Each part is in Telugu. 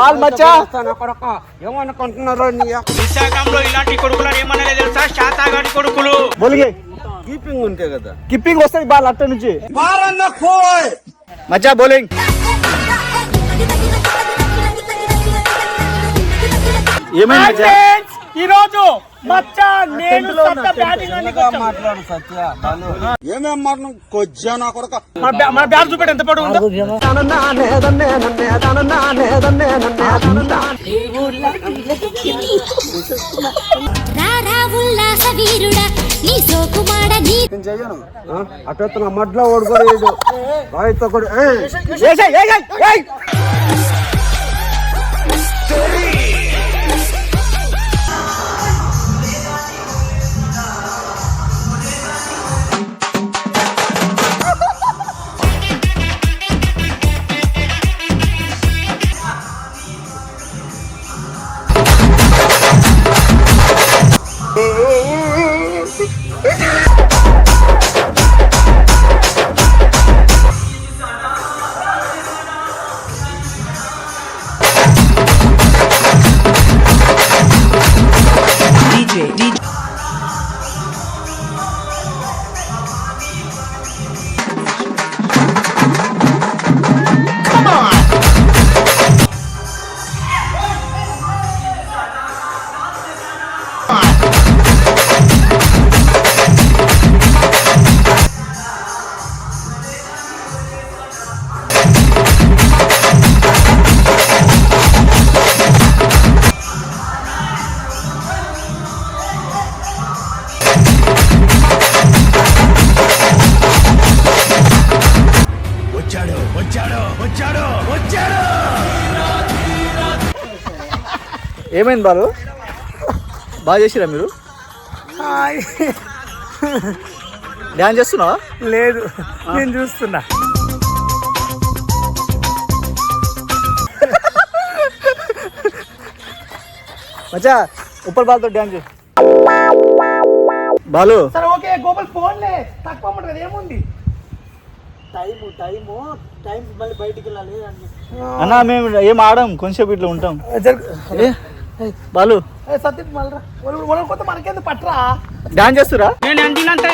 బాల్ మచ్చా? ఏమనుకుంటున్నారో విశాఖంలో ఇలాంటి తెలుసా? శాతాగాడి కొడుకులు. బోలిగే కీపింగ్ ఉంటే కదా. కిప్పింగ్ వస్తుంది బాల్ అట్ట నుంచి. మచ్చా బౌలింగ్. ఏమైంది మచ్చా? ఈ రోజు మచ్చా నేను సత్త బ్యాటింగ్ అని మాట్లాడు సత్య ఏమేం మాట్లాడు కొజ్జా నా కొడక? మన బ్యా- మన బ్యాట్ చూపెట్టి ఎంత నేను చెయ్యను? అటు మడ్లో ఓడుకోలేదు రాయితో కూడా ఏమైంది బాలు? బాగా చేసిరా మీరు? డ్యాన్స్ చేస్తున్నావా? లేదు నేను చూస్తున్నా. మచ్చా ఉప్పర్ బాల్తో డ్యాన్స్ చేయి. బాలు. సరే ఓకే గోపాల్ ఫోన్లే. తక్కువ ఉంటుంది ఏముంది? టైము టైము టైం మళ్ళీ బయటికి వెళ్ళాలి అని అన్న మేము ఏం ఆడం కొంచెంసేపు ఇట్లా ఉంటాం. ఏ, బాలు. మళ్ళరా కొత్త మనకేంది చేస్తురా? నేను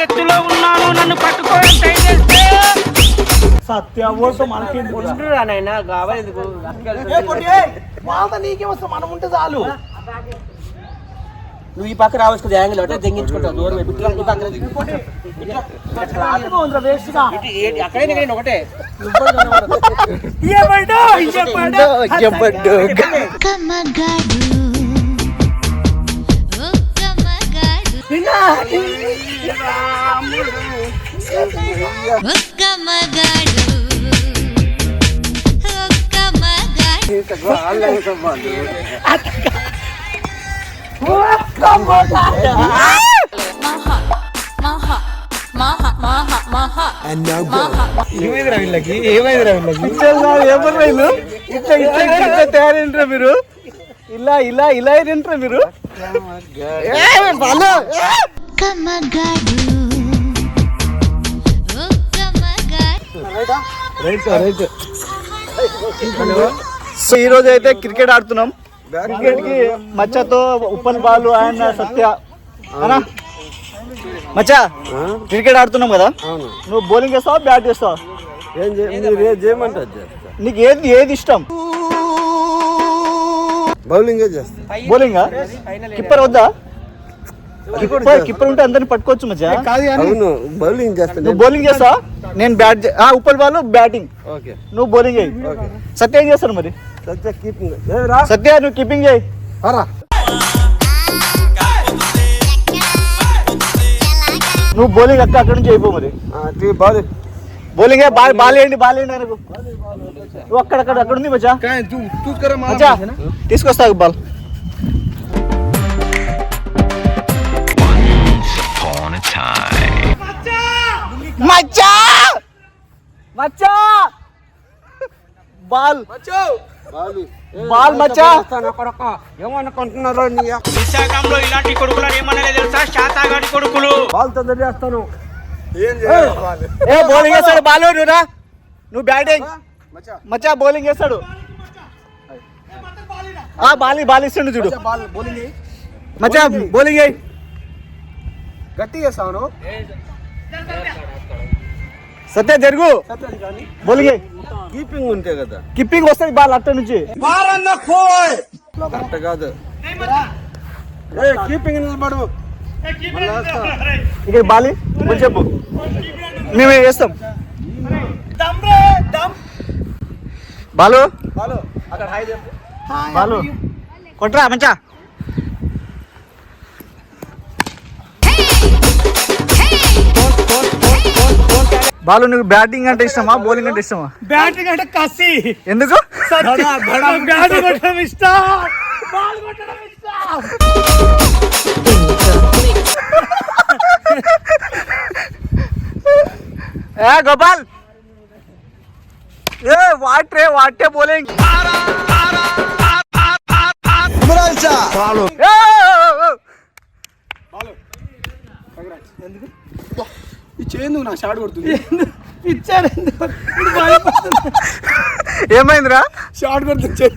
ఎత్తులో ఉన్నాను నన్ను పట్టుకోవడం ట్రై చేస్తే. సత్య ఓడితో మనకేంది వాళ్ళతో నీకేం వస్తుంది? మనం ఉంటే చాలు. నువ్వు ఈ పక్క రావచ్చు యాంగిల్ అంటే దెంగించుకుంటావు దూరం ఈ పక్కన నేను ఒకటే. చెప్పండు కమ్మగాడు ఒక్క మగాడు ఒక్క మగాడు ఎవరు వీళ్ళు? ఇట్లా ఇట్లా ఇట్లా మీరు ఇలా ఇలా ఇలా అయినరా మీరు సో ఈ రోజు అయితే క్రికెట్ ఆడుతున్నాం. క్రికెట్కి మచ్చతో ఉప్పల్ బాలు అండ్ సత్య. మచ్చా క్రికెట్ ఆడుతున్నాం కదా? నువ్వు బౌలింగ్ చేస్తావా బ్యాట్ చేస్తావా? నీకు ఏది ఏది ఇష్టం? బౌలింగే చేస్తా. బౌలింగ్? కిప్పర్ వద్దా? కిప్పర్ కిప్పర్ ఉంటే అందరిని పట్టుకోవచ్చు మచ్చా అవును బౌలింగ్ చేస్తా. నువ్వు బౌలింగ్ చేస్తావా? నేను బ్యాట్ ఆ, ఉప్పల్ బాలు బ్యాటింగ్. ఓకే. నువ్వు బౌలింగ్ చేయి. సత్య ఏం చేస్తాను మరి? సత్య కీపింగ్. సత్య నువ్వు కీపింగ్ చేయి. రా. నువ్వు బౌలింగ్ అక్క అక్కడ నుంచి అయిపో మరి. బౌలింగ్ బౌలింగ్ బాల్ బాల్ వేయండి బాల్ అనకు. నువ్వు అక్కడ అక్కడ అక్కడ ఉంది మచ్చా మచ్చా తీసుకొస్తా బాల్. మచ్చా మచ్చా బాల్. బాల్. మచ్చా ఏమనుకుంటున్నారో విశాఖంలో ఇలాంటి కొడుకులను ఏమనలే తెలుసా? శాతాగాడి కొడుకులు. బాల్ తొందర చేస్తాను ఏ బౌలింగ్ వేస్తాడు బాల్. నువ్వు రా. నువ్వు బ్యాటింగ్ మచ్చా బౌలింగ్ వేస్తాడు ఆ బాల్ బాల్ ఇస్తుండు చూడు. బాల్ బౌలింగ్ చేయి. మచ్చా బౌలింగ్ అయ్యి గట్టి చేస్తాను సత్య జరుగు. బౌలింగ్ కీపింగ్ ఉంటే కదా. కిప్పింగ్ వస్తుంది బాల్ అట్ట నుంచి. కరెక్ట్ కాదు. ఏ కీపింగ్ నిలబడు. ఇక్కడ బాలి కొంచెం చెప్పు. మేము వేస్తాం బాలు? బాలు. అక్కడ హాయ్ చెప్పు బాలు కొట్రా మంచా. బాలు నువ్వు బ్యాటింగ్ అంటే ఇష్టమా బౌలింగ్ అంటే ఇష్టమా? బ్యాటింగ్ అంటే కసి. ఎందుకు? బ్యాటింగ్ ఇష్టం. బాల్ కొట్టడం ఇష్టం. ఏ గోపాల్. ఏ వాట్ రే వాటే బౌలింగ్ ఈ చేయందుకు నా షాట్ కొడుతుంది? ఇచ్చాడు ఏమైందిరా షాట్ కొడుతుంది.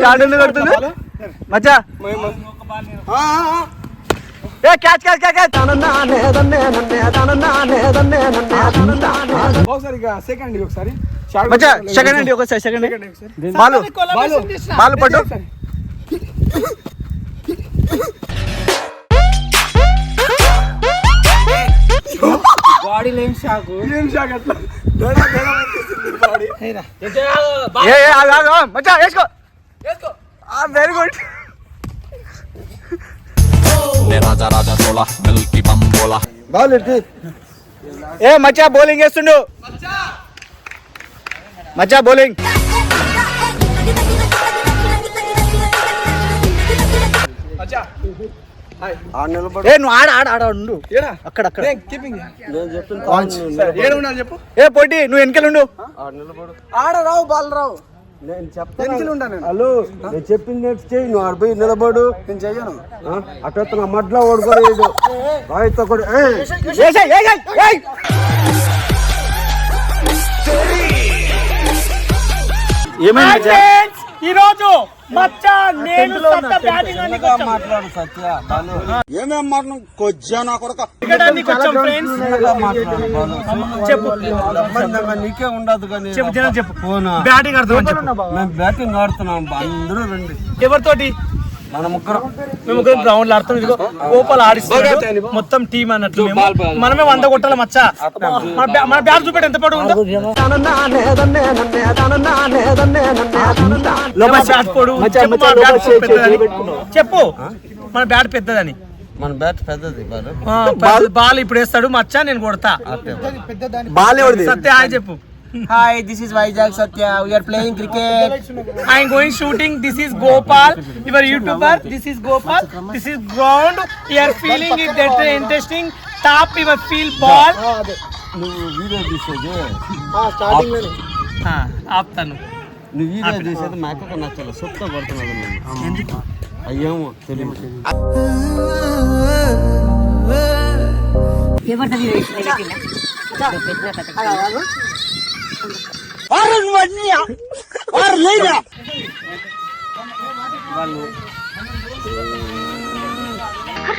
షాట్ ఎందుకు కొడుతుంది మచ్చా ఒకసారి ఇక సెకండ్ ఒకసారి షాట్ మచ్చా కొడుతుంది. సెకండ్ అండి ఒకసారి సెకండ్ సెకండ్ ఒకసారి. బాలు బాలు పట్టు బాడీలో ఏం షాకు ఏం షాట్ అట్లా దడ దడ పెట్టేసింది బాడీ. ఏ ఏ ఆగు ఆగు ఆగు. మచ్చా వేసుకో వెరీ గుడ్ బాల్. ఎట్టి ఏ మచ్చా బౌలింగ్ వేస్తుండు. మచ్చా బౌలింగ్. ఏ నువ్వు ఆడ ఆడ ఆడ ఉండు. అక్కడ అక్కడ. చెప్పు? ఏ పొట్టి నువ్వు వెనకాల ఆ నిలబడు. ఆడ రావు బాల్ రావు. నేను చెప్తాను. హలో నేను చెప్పింది నేర్చు చేయి నువ్వు ఆడ పోయి నిలబడు. నేను చెయ్యను. అట్ట నా మడ్లో ఓడుకోలేదు రాయితో కూడా. ఏమైంది మచ్చా? ఈ రోజు మచ్చా నేను సొంత బ్యాటింగ్ అని మాట్లాడు సత్య బాలు. ఏమేం మాట్లాడు? కొజ్జా నా కొరక క్రికెట్ వచ్చాం ఫ్రెండ్స్ చెప్పు. నీకే ఉండదు కానీ చెప్పు జనం చెప్పు. పోనా బ్యాటింగ్ ఆడుతున్నాం మేము బ్యాటింగ్ ఆడుతున్నాం అందరూ రండి. ఎవరితోటి? మన ముగ్గురు మేము ఒక గ్రౌండ్ ఆడుతాం. ఇదిగో ఓపల్ ఆడిస్తాడు మొత్తం టీం అన్నట్లు మేము. మనమే వంద కొట్టాలి మచ్చ. మన బ్యా- మన బ్యాట్ చూపెట్టి ఎంత పడు చెప్పు మన బ్యాట్ పెద్దదని. మన బ్యాట్ పెద్దదని. మన బ్యాట్ పెద్దది బాలు. ఆ, పెద్ద బాల్ ఇప్పుడు వేస్తాడు. మచ్చా నేను కొడతా. బాల్ ఎవరిది? సత్య హాయ్ చెప్పు. Hi this is Vizag Satya we're playing cricket I'm going shooting this is Gopal your YouTuber this is Gopal this is ground you're feeling it that interesting top your feel ball నువ్వు వీడియో తీసేది ఆపుతాను నువ్వు వీడియో తీసేది మా అక్కకు నచ్చలేదు సొత్త పడుతున్నది నేను అయ్యేమో తెలియదు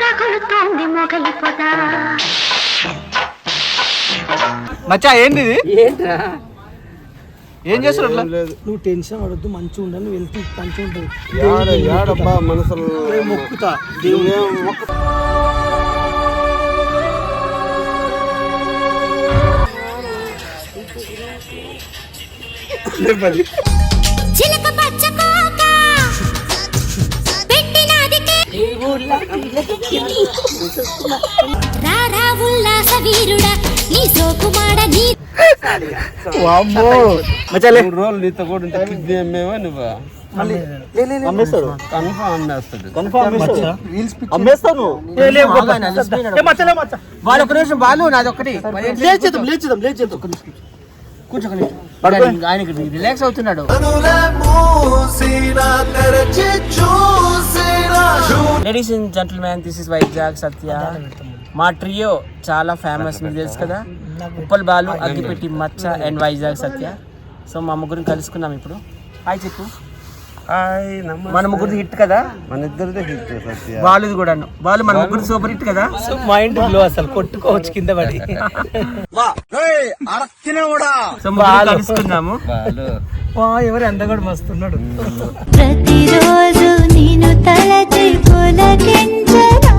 రగులుతోంది మొగలి పొద. మచ్చా ఏంది ఇది ఏం చేస్తారు అట్లా? లేదు. నువ్వు టెన్షన్ పడద్దు మంచిగా ఉండాలి నువ్వు వెళ్తే మంచిగా ఉంటుంది మనసులు మొక్కుతా. దేవుడేం మొక్కు మూడు రోజులు నీతో కూడా ఉంటే అమ్మేవా నువ్వు? అమ్మేస్తాడు. కన్ఫామ్ అమ్మేస్తాడు. కన్ఫామ్ మచ్చ. వాళ్ళు ఒక నిమిషం బాలు నాది ఒక్కటి. లేచేద్దాం లేచేద్దాం లేచేద్దాం. కూర్చోకండి ఆయనకి రిలాక్స్ అవుతున్నాడు. Ladies and gentlemen this is Vizag Satya మా ట్రియో చాలా ఫేమస్ మీకు తెలుసు కదా? ఉప్పల్ బాలు అగ్గిపెట్టి మచ్చ అండ్ వైజాగ్ సత్య సో మా ముగ్గురిని కలుసుకున్నాం ఇప్పుడు. హాయ్ చెప్పు మన ముగ్గురు హిట్ కదా? మన ఇద్దరిదే హిట్ సత్య. వాళ్ళది కూడా వాళ్ళు మన ముగ్గురు సూపర్ హిట్ కదా? సో మైండ్ గ్లో అసలు కొట్టుకోవచ్చు కింద పడి. వా, ఎవరు ఎంత కూడా. మస్తున్నాడు. ప్రతిరోజు నేను తలచి